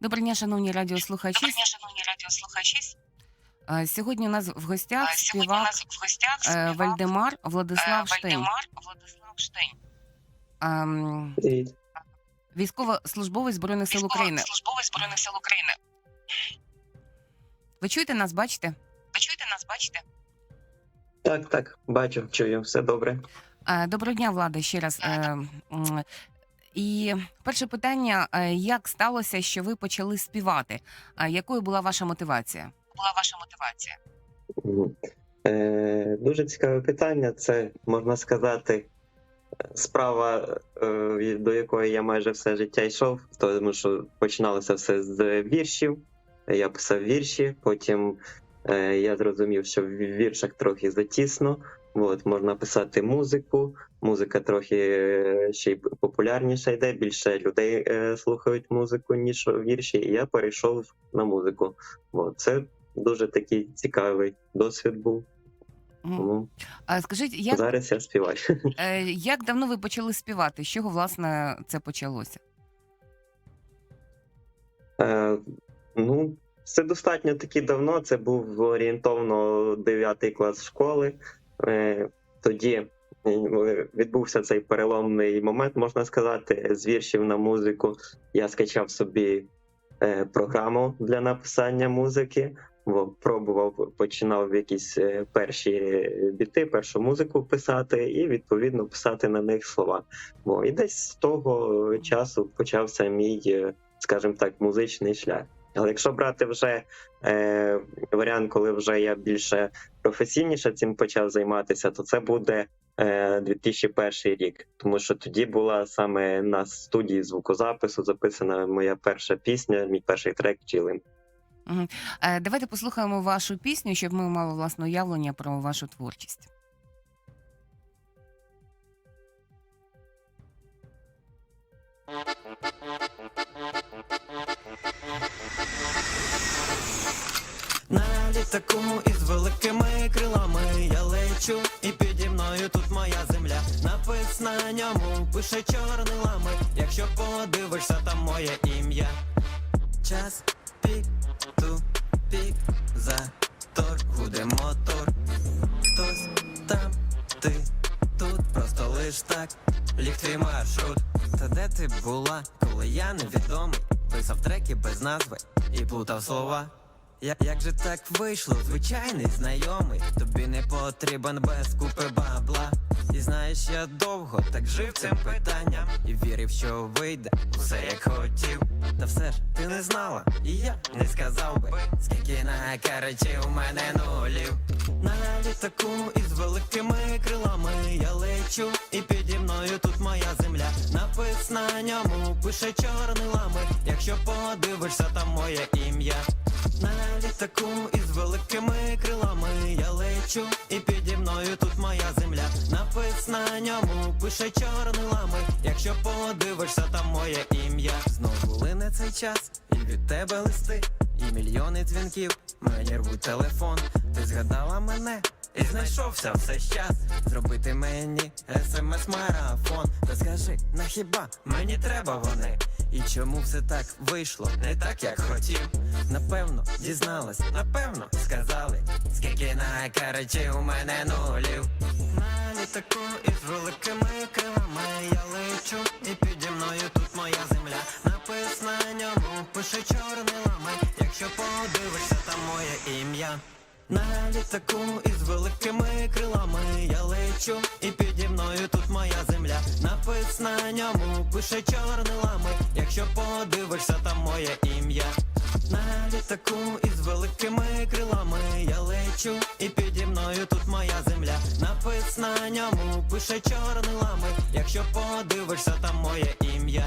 Доброго дня, шановні радіослухачі. Доброго дня, шановні радіослухачі. Сьогодні у нас в гостях Сьогодні у співак нас в гостях е, співак Вальдемар е, Владислав Штейн, Вальдемар Владислав Штейн. ем, військовослужбовець Збройних сил України. Службовець Збройних сил України. Ви чуєте нас, бачите? Ви чуєте нас, бачите? Так, так, бачу, чую, все добре. Е, Доброго дня, Влада, ще раз. І перше питання: е, як сталося, що ви почали співати? А Якою була ваша мотивація? Була ваша мотивація. Е, дуже цікаве питання. Це можна сказати справа, е, до якої я майже все життя йшов, тому що починалося все з віршів. Я писав вірші, потім е, я зрозумів, що в віршах трохи затісно. От, можна писати музику. Музика трохи е, ще й популярніша йде. Більше людей е, слухають музику, ніж вірші. І я перейшов на музику. От, це дуже такий цікавий досвід був. Тому А Скажіть, як, зараз я співаю. е, як давно ви почали співати? З чого власне це почалося? Е, ну, це достатньо таки давно. Це був орієнтовно 9 клас школи. Е, тоді відбувся цей переломний момент, можна сказати, з віршів на музику. Я скачав собі е, програму для написання музики. Во, Пробував, починав якісь е, перші біти, першу музику писати, і відповідно писати на них слова. Во, і десь з того часу почався мій, е, скажімо так, музичний шлях. Але якщо брати вже е, варіант, коли вже я більше професійніше цим почав займатися, то це буде 2001 рік, тому що тоді була саме на студії звукозапису записана моя перша пісня, мій перший трек «Чілим». Е, Давайте послухаємо вашу пісню, щоб ми мали власне уявлення про вашу творчість. На літаку із великими крилами я лечу, і піді мною тут моя земля. Напис на ньому пише чорний лами. Якщо подивишся, там моє ім'я. Час пік, ту пік, затор, гуде мотор. Хтось там, ти тут, просто лиш так, ліг твій маршрут. Та де ти була, коли я невідомий? Писав треки без назви і плутав слова. Я, як же так вийшло, звичайний знайомий, тобі не потрібен без купи бабла. І знаєш, я довго так жив цим питанням і вірив, що вийде усе як хотів. Та все ж ти не знала, і я не сказав би, скільки на карачі у мене нулів. На літаку із великими крилами я лечу, і піді мною тут моя земля. Напис на ньому пише чорний лами. Якщо подивишся, там моє ім'я. На літаку із великими крилами я лечу, і піді мною тут моя земля. Напис на ньому пише чорнилами. Якщо подивишся, там моє ім'я. Знову лине цей час, і від тебе листи, і мільйони дзвінків. Мені рвуть телефон. Ти згадала мене? І знайшовся все час зробити мені смс-марафон. Та скажи, на хіба мені треба вони? І чому все так вийшло, не так, як хотів? Напевно, дізналась, напевно, сказали, скільки на карачі у мене нулів. На літаку із великими крилами я лечу, і На літаку із великими крилами я лечу, і піді мною тут моя земля. Напис на ньому пише чорний лами. Якщо подивишся, там моє ім'я. На літаку із великими крилами я лечу, і піді мною тут моя земля. Напис на ньому пише чорний лами. Якщо подивишся, там моє ім'я.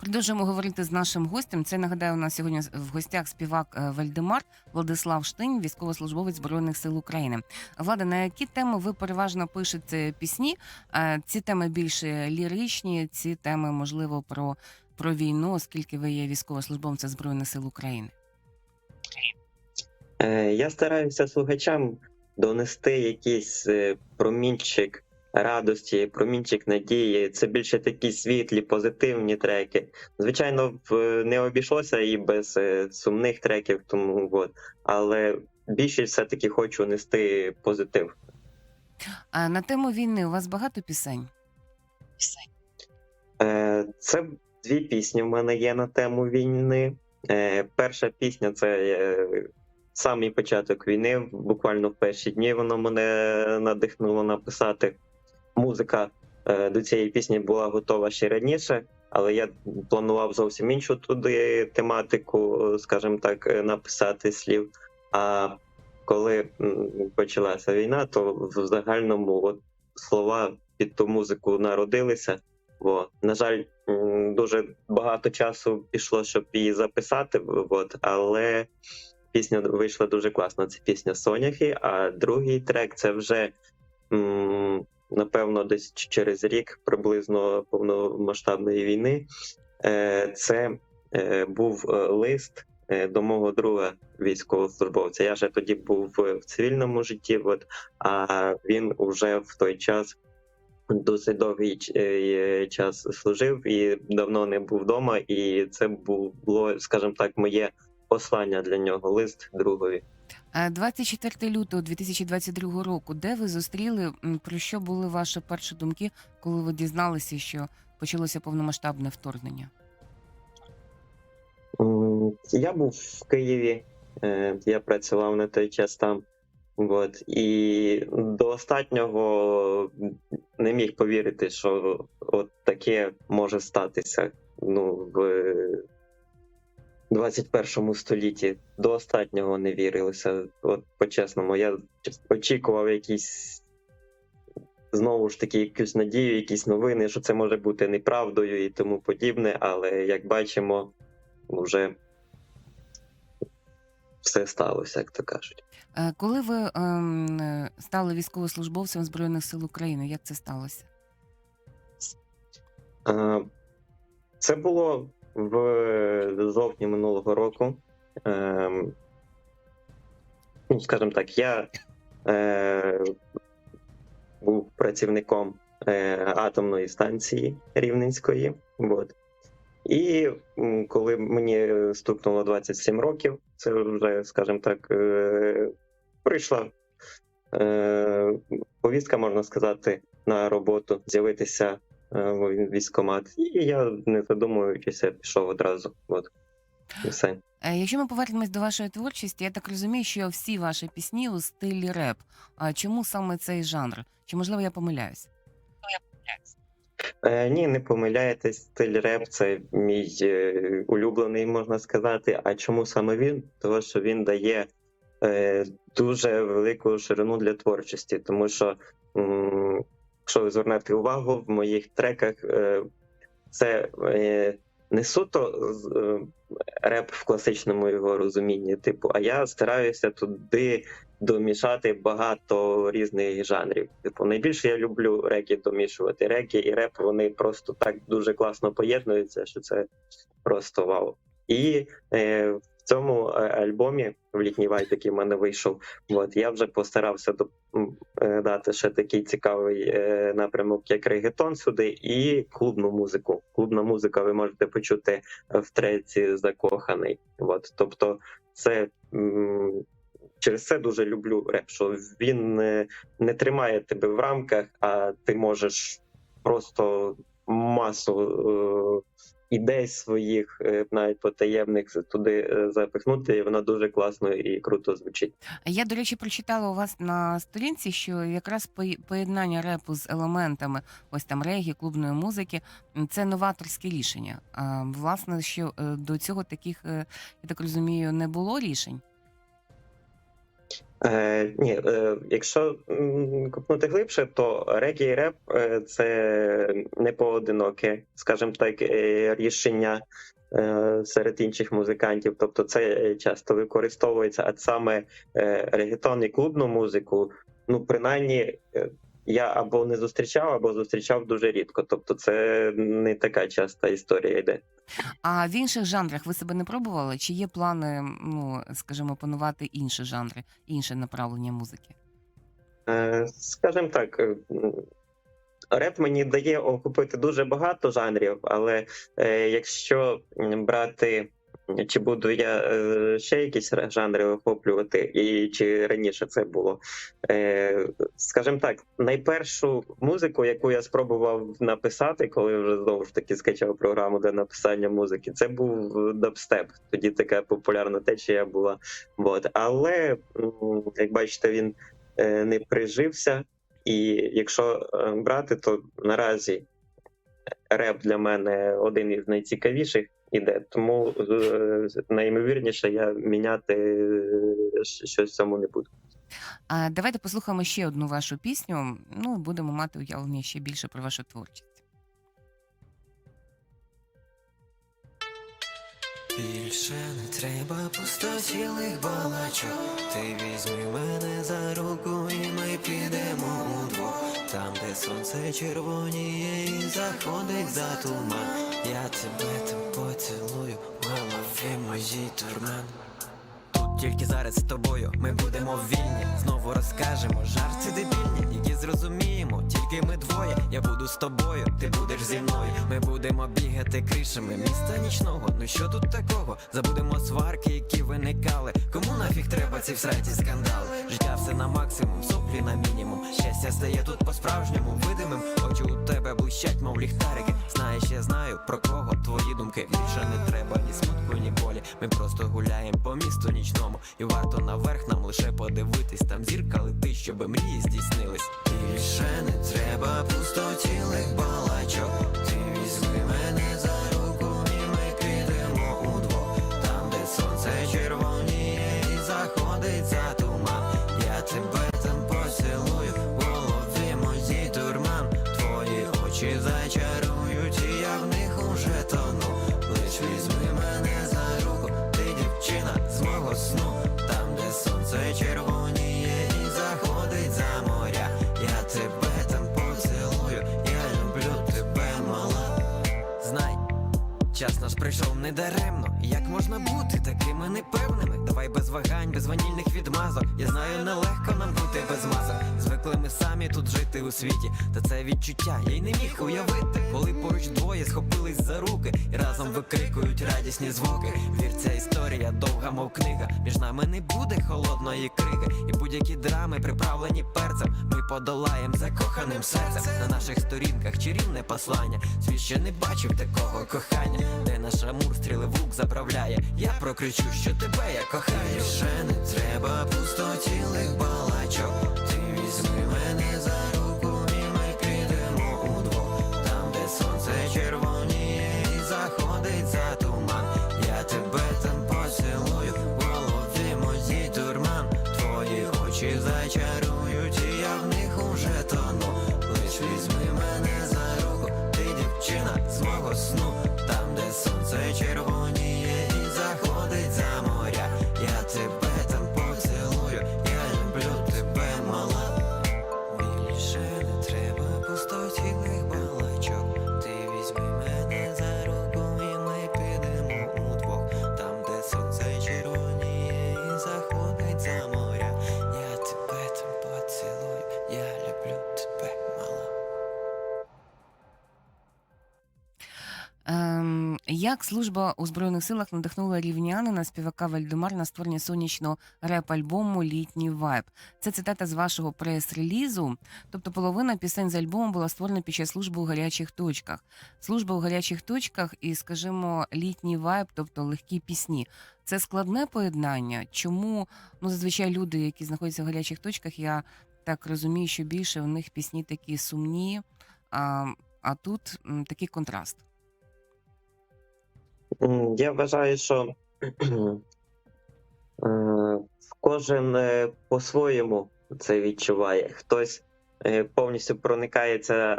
Продовжуємо говорити з нашим гостем. Це нагадаю, у нас сьогодні в гостях співак е, Вальдемар Владислав Штинь, військовослужбовець збройних сил України. Влада, на які теми ви переважно пишете пісні? Е, Ці теми більше ліричні, ці теми можливо про, про війну, оскільки ви є військовослужбовцем збройних сил України. Е, Я стараюся слухачам донести якийсь промінчик радості, промінчик надії. Це більше такі світлі, позитивні треки. Звичайно, не обійшлося і без е, сумних треків, тому от. Але більшість все-таки хочу нести позитив. А на тему війни у вас багато пісень? Пісень. Це дві пісні в мене є на тему війни. Е, Перша пісня це е, самий початок війни. Буквально в перші дні воно мене надихнуло написати. Музика е, до цієї пісні була готова ще раніше, але я планував зовсім іншу туди тематику, скажімо так, е, написати слів. А коли почалася війна, то в загальному от, слова під ту музику народилися. Во. На жаль, дуже багато часу пішло, щоб її записати, от, але пісня вийшла дуже класно. Це пісня Соняхи, а другий трек це вже напевно десь через рік приблизно повномасштабної війни. Е, Це е, був е, лист до мого друга військовослужбовця. Я ще тоді був в цивільному житті, от, а він уже в той час досить довгий час служив і давно не був вдома. І це було, скажімо так, моє послання для нього, лист другові. Е, 24 лютого 2022 року. Де ви зустріли? Про що були ваші перші думки, коли ви дізналися, що почалося повномасштабне вторгнення? Я був в Києві, е, я працював на той час там. От, і до останнього не міг повірити, що от таке може статися ну, в 21 столітті. До останнього не вірилося. От по-чесному, я очікував якісь знову ж таки якусь надію, якісь новини, що це може бути неправдою і тому подібне, але як бачимо, вже все сталося, як то кажуть. Е, Коли ви ем, стали військовослужбовцем Збройних сил України, як це сталося? Е, Це було в жовтні минулого року. Ем, Ну, скажімо так, я е, був працівником е, атомної станції Рівненської. От. І коли мені стукнуло 27 років, це вже, скажімо так, е, прийшла е, повістка, можна сказати, на роботу з'явитися е, військкомат. І я, не задумуючися, пішов одразу. От. Все. Е, Якщо ми повернемось до вашої творчості, я так розумію, що всі ваші пісні у стилі реп. А чому саме цей жанр? Чи можливо я помиляюсь? Е, ні, не помиляєтесь, стиль реп це мій е, улюблений, можна сказати. А чому саме він? Тому що він дає е, дуже велику ширину для творчості, тому що, м, якщо ви звернете увагу, в моїх треках е, це е, не суто е, реп в класичному його розумінні, типу, а я стараюся туди домішати багато різних жанрів. Типу, найбільше я люблю рекі домішувати. Рекі і реп вони просто так дуже класно поєднуються, що це просто вау. І е, цьому е, альбомі в літній вайб, який в мене вийшов, от я вже постарався е, дати ще такий цікавий е, напрямок, як регетон сюди, і клубну музику. Клубна музика ви можете почути в треці закоханий. От, тобто, це через це дуже люблю реп, що він не, не тримає тебе в рамках, а ти можеш просто масу ідей своїх, е, навіть потаємних, туди е, запихнути, і вона дуже класно і круто звучить. Я, до речі, прочитала у вас на сторінці, що якраз поєднання репу з елементами ось там регі, клубної музики це новаторське рішення. А, власне, що е, до цього таких, я так розумію, не було рішень. Е, ні, е, якщо купнути глибше, то регі і реп е, це не поодиноке, скажімо так, рішення серед інших музикантів. Тобто це часто використовується, а саме регетон і клубну музику, ну принаймні. Я або не зустрічав, або зустрічав дуже рідко. Тобто, це не така часта історія йде. А в інших жанрах ви себе не пробували? Чи є плани, ну скажімо, опанувати інші жанри, інше направлення музики? Е, Скажімо так, е, реп мені дає охопити дуже багато жанрів, але е, якщо брати, чи буду я е, ще якісь жанри охоплювати, і чи раніше це було. Е, скажімо так, найпершу музику, яку я спробував написати, коли вже знову ж таки скачав програму для написання музики, це був дабстеп. Тоді така популярна течія була. От. Але як бачите, він е, не прижився. І якщо е, брати, то наразі реп для мене один із найцікавіших іде. Тому е, найімовірніше я міняти е, щось цьому не буду. А давайте послухаємо ще одну вашу пісню. Ну, будемо мати уявлення ще більше про вашу творчість. Більше не треба пустотілих балачок. Ти візьми мене за руку і ми підемо удвох. Там, де сонце червоніє і заходить за туман. Я тебе там поцілую, в голові моїй турман. Тільки зараз з тобою ми будемо вільні. Знову розкажемо жарти дебільні, які зрозуміємо. Тільки ми двоє. Я буду з тобою, ти будеш зі мною. Ми будемо бігати кришами міста нічного. Ну що тут такого? Забудемо сварки, які виникали. Кому нафіг треба ці всраті скандали? Життя все на максимум, соплі на мінімум. Щастя стає тут по-справжньому видимим. Очі у тебе блищать, мов ліхтарики. Знаєш, я знаю про кого твої думки. Більше не треба ні смутку, ні болі. Ми просто гуляємо по місту нічному. І варто наверх нам лише подивитись. Там зірка летить, щоби мрії здійснились. Більше не треба пустотілих відмазок. Я знаю, нелегко нам бути без масок. Звикли ми самі тут жити у світі. Та це відчуття я й не міг уявити, коли поруч двоє схопились за руки і разом викрикують радісні звуки. Вір, ця історія довга, мов книга. Між нами не буде холодної криги, і будь-які драми приправлені перцем. Ми подолаєм закоханим серцем на наших сторінках чарівне послання. Світ ще не бачив такого кохання, де наш амур стріли в лук заправляє. Я прокричу, що тебе я кохаю. Ще не треба пустотілих балачок. Ти візьми мене за руку, і ми підемо удвох. Там, де сонце червоніє і заходить за як служба у збройних силах надихнула рівнянина співака Вальдемар на створення сонячного реп-альбому Літній вайб? Це цитата з вашого прес-релізу. Тобто половина пісень з альбому була створена під час служби у гарячих точках. Служба у гарячих точках і, скажімо, літній вайб, тобто легкі пісні. Це складне поєднання. Чому ну зазвичай люди, які знаходяться в гарячих точках, я так розумію, що більше в них пісні такі сумні, а, а тут такий контраст. Я вважаю, що е, кожен е, по-своєму це відчуває. Хтось е, повністю проникається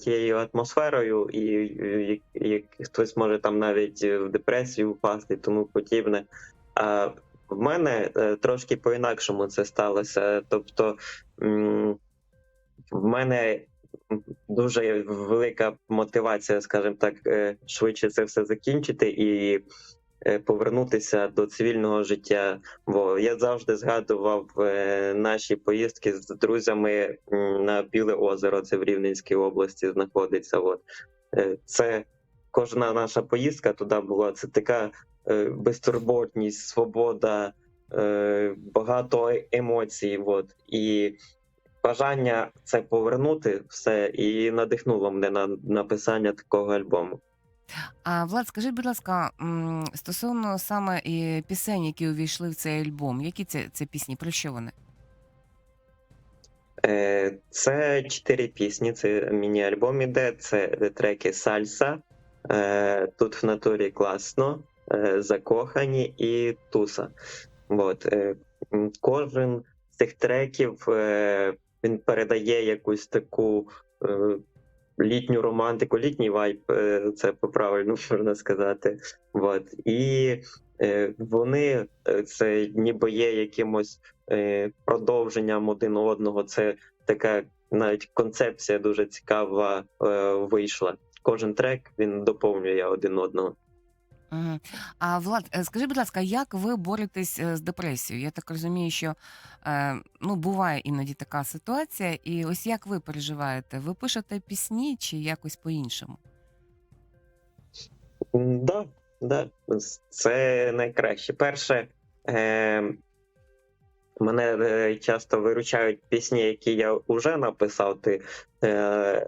тією атмосферою, і, і хтось може там навіть в депресію впасти тому подібне. А в мене трошки по-інакшому це сталося. Тобто в мене дуже велика мотивація, скажімо так, е, швидше це все закінчити і е, повернутися до цивільного життя. Бо я завжди згадував е, наші поїздки з друзями на Біле озеро. Це в Рівненській області знаходиться. От це кожна наша поїздка туди була. Це така безтурботність, свобода, багато емоцій. От і бажання це повернути все і надихнуло мене на написання такого альбому. А Влад, скажіть, будь ласка, стосовно саме і пісень, які увійшли в цей альбом, які це, це пісні? Про що вони? Е, Це чотири пісні. Це міні-альбом іде. Це треки Сальса. е, Тут в натурі класно, е, закохані і туса. От. Кожен з цих треків він передає якусь таку е, літню романтику, літній вайб, е, це по-правильно можна сказати. От. І е, вони е, це ніби є якимось е, продовженням один одного. Це така навіть концепція дуже цікава е, вийшла. Кожен трек він доповнює один одного. А Влад, е, скажи, будь ласка, як ви боретесь з депресією? Я так розумію, що е, ну, буває іноді така ситуація, і ось як ви переживаєте? Ви пишете пісні чи якось по-іншому? М, Да, да, це найкраще. Перше, е, мене часто виручають пісні, які я вже написав. Ти, е,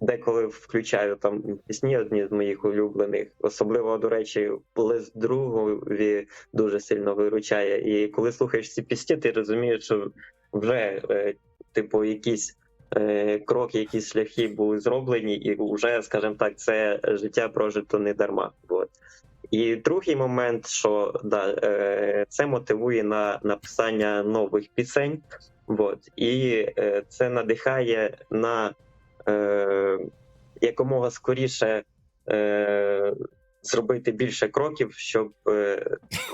деколи включаю там пісні одні з моїх улюблених. Особливо, до речі, лист другові дуже сильно виручає. І коли слухаєш ці пісні, ти розумієш, що вже, е, типу, якісь е, кроки, якісь шляхи були зроблені, і вже, скажімо так, це життя прожито не дарма. От. І другий момент, що да, е, це мотивує на написання нових пісень, от, і е, це надихає на е, якомога скоріше е, зробити більше кроків, щоб е,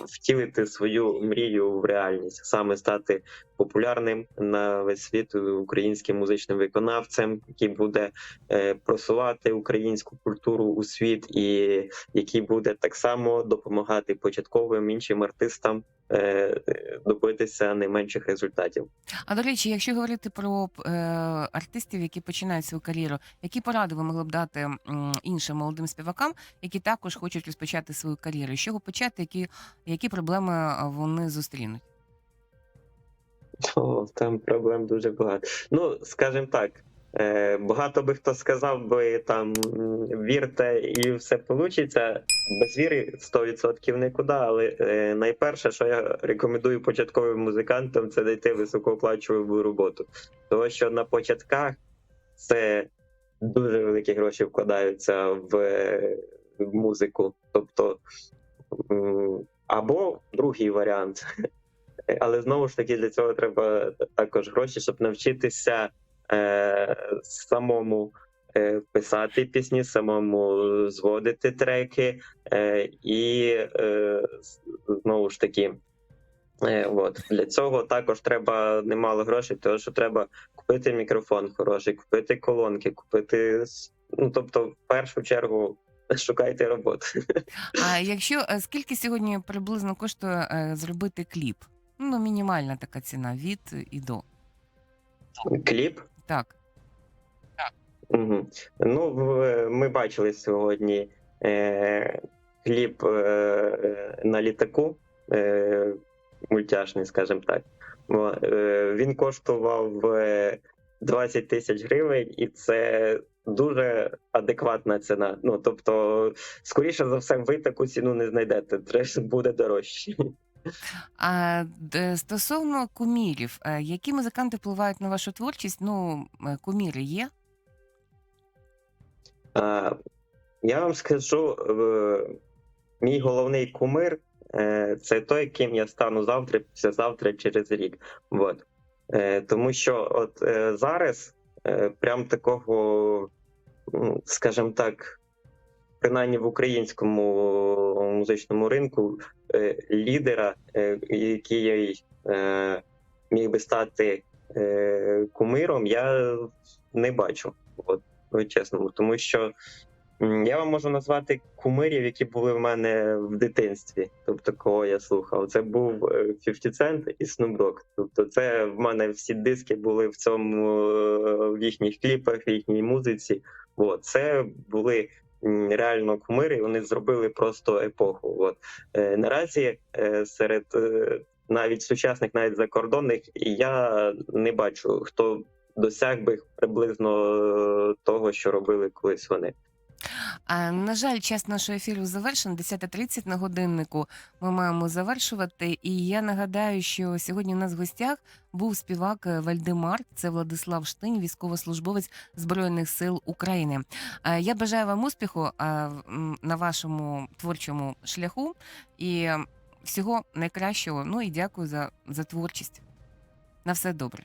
втілити свою мрію в реальність, саме стати популярним на весь світ українським музичним виконавцем, який буде е, просувати українську культуру у світ, і який буде так само допомагати початковим іншим артистам е, добитися не менших результатів. А до речі, якщо говорити про е, артистів, які починають свою кар'єру, які поради ви могли б дати іншим молодим співакам, які також хочуть розпочати свою кар'єру? З чого почати, які, які проблеми вони зустрінуть? О, там проблем дуже багато. Ну, скажімо так, е, багато би хто сказав би там вірте і все вийде. Без віри 100% нікуди. Але е, найперше, що я рекомендую початковим музикантам, це знайти високооплачувану роботу. Тому що на початках це дуже великі гроші вкладаються е, в музику. Тобто, або другий варіант. Але знову ж таки для цього треба також гроші, щоб навчитися е, самому е, писати пісні, самому зводити треки, е, і е, знову ж таки. Е, от для цього також треба немало грошей, тому що треба купити мікрофон хороший, купити колонки, купити ну тобто, в першу чергу шукайте роботу. А якщо е, скільки сьогодні приблизно коштує е, зробити кліп? Ну, мінімальна така ціна від і до. Кліп Так. Угу. Ну, ми бачили сьогодні е, кліп е, на літаку е, мультяшний, скажімо так. Бо, е, він коштував е, 20 тисяч гривень, і це дуже адекватна ціна. Ну, тобто, скоріше за все, ви таку ціну не знайдете, треба буде дорожче. А стосовно кумірів, е, які музиканти впливають на вашу творчість? Ну, е, куміри є? А, я вам скажу, мій головний кумир е, це той, ким я стану завтра, післязавтра, через рік. От. Тому що от зараз прям такого, ну, скажімо так, принаймні в українському музичному ринку е, лідера, е, який е, міг би стати е, кумиром, я не бачу. От, ну, чесно, тому що Я вам можу назвати кумирів, які були в мене в дитинстві, тобто кого я слухав. Це був е, 50 Cent і Snoop Dogg. Тобто, це в мене всі диски були в цьому е, в їхніх кліпах, в їхній музиці. От, це були реально кумири, вони зробили просто епоху. От е, наразі е, серед е, навіть сучасних, навіть закордонних, я не бачу, хто досяг би приблизно е, того, що робили колись вони. А, на жаль, час нашого ефіру завершено. 10.30 на годиннику ми маємо завершувати. І я нагадаю, що сьогодні у нас в гостях був співак е, Вальдемар. Це Владислав Штинь, військовослужбовець Збройних сил України. Я бажаю вам успіху на вашому творчому шляху і всього найкращого. Ну і дякую за, за творчість. На все добре.